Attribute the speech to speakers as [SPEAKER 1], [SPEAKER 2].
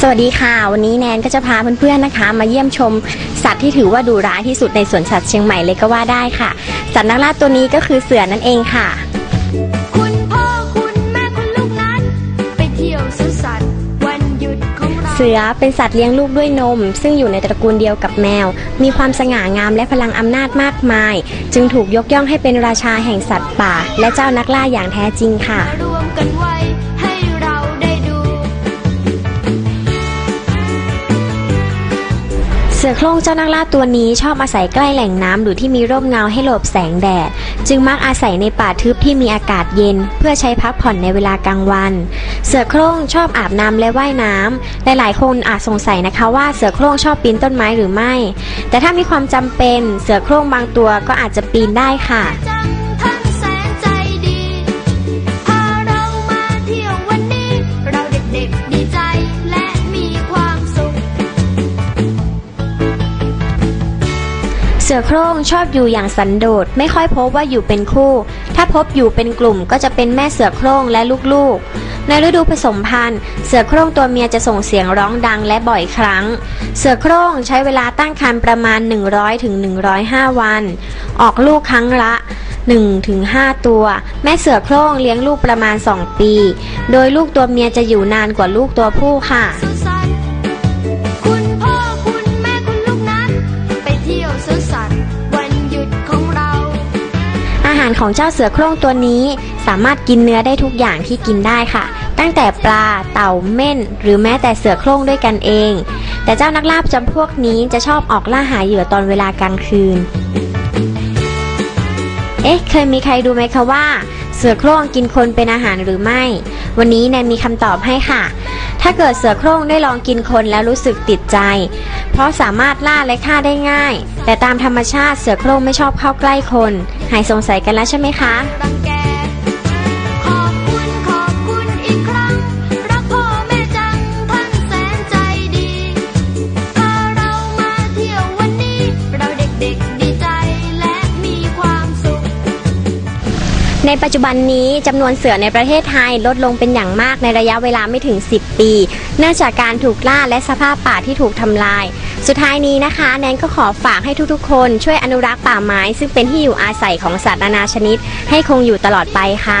[SPEAKER 1] สวัสดีค่ะ วันนี้แนนก็จะพาเพื่อนๆนะคะ มาเยี่ยมชมสัตว์ที่ถือว่าดุร้ายที่สุดในสวนสัตว์เชียงใหม่เลยก็ว่าได้ค่ะ สัตว์นักล่าตัวนี้ก็คือเสือนั่นเองค่ะ
[SPEAKER 2] คุณพ่อคุณแม่คุณลูกนั้น ไปเที่ยวสวนสัตว์วันหยุดของเรา
[SPEAKER 1] เสือเป็นสัตว์เลี้ยงลูกด้วยนม ซึ่งอยู่ในตระกูลเดียวกับแมว มีความสง่างามและพลังอำนาจมากมาย จึงถูกยกย่องให้เป็นราชาแห่งสัตว์ป่า และเจ้านักล่าอย่างแท้จริงค่ะ
[SPEAKER 2] เสื
[SPEAKER 1] อโคร่งเจ้านักล่าตัวนี้ชอบอาศัยใกล้แหล่งน้ำหรือที่มีร่มเงาให้หลบแสงแดด จึงมักอาศัยในป่าทึบที่มีอากาศเย็น เพื่อใช้พักผ่อนในเวลากลางวัน เสือโคร่งชอบอาบน้ำและว่ายน้ำหลายๆคนอาจสงสัยนะคะว่าเสือโคร่งชอบปีนต้นไม้หรือไม่ แต่ถ้ามีความจำเป็นเสือโคร่งบางตัวก็อาจจะปีนได้ค่ะ
[SPEAKER 2] สื
[SPEAKER 1] อโคร่งชอบอยู่อย่างสันโดษไม่ค่อยพบว่าอยู่เป็นคู่ ถ้าพบอยู่เป็นกลุ่มก็จะเป็นแม่เสือโคร่งและลูกๆ ในฤดูผสมพันธุ์ เสือโคร่งตัวเมียจะส่งเสียงร้องดังและบ่อยครั้ง เสือโคร่งใช้เวลาตั้งครรภ์ประมาณ 100ถึง105วัน ออกลูกครั้งละ1ถึง5ตัว แม่เสือโคร่งเลี้ยงลูกประมาณ 2 ปี โดยลูกตัวเมียจะอยู่นานกว่าลูกตัวผู้ค่ะ
[SPEAKER 2] หา
[SPEAKER 1] รของเจ้าเสือโคร่งตัวนี้ สามารถกินเนื้อได้ทุกอย่างที่กินได้ค่ะ ตั้งแต่ปลา เต่า เม่น หรือแม้แต่เสือโคร่งด้วยกันเอง แต่เจ้านักล่าจำพวกนี้จะชอบออกล่าหาเหยื่อตอนเวลากลางคืน เอ๊ะ เคยมีใครดูไหมคะว่า เสือโคร่งกินคนเป็นอาหารหรือไม่ วันนี้แนนมีคำตอบให้ค่ะ ถ้าเกิดเสือโคร่งได้ลองกินคนแล้วรู้สึกติดใจ เพราะสามารถล่าและฆ่าได้ง่าย แต่ตามธรรมชาติเสือโคร่งไม่ชอบเข้าใกล้คน หายสงสัยกันแล้วใช่ไหมคะ
[SPEAKER 2] ใน
[SPEAKER 1] ปัจจุบันนี้จำนวนเสือในประเทศไทยลดลงเป็นอย่างมากในระยะเวลาไม่ถึง 10 ปี เนื่องจากการถูกล่าและสภาพป่าที่ถูกทำลาย สุดท้ายนี้นะคะ แนนก็ขอฝากให้ทุกๆ คนช่วยอนุรักษ์ป่าไม้ ซึ่งเป็นที่อยู่อาศัยของสัตว์นานาชนิด ให้คงอยู่ตลอดไปค่ะ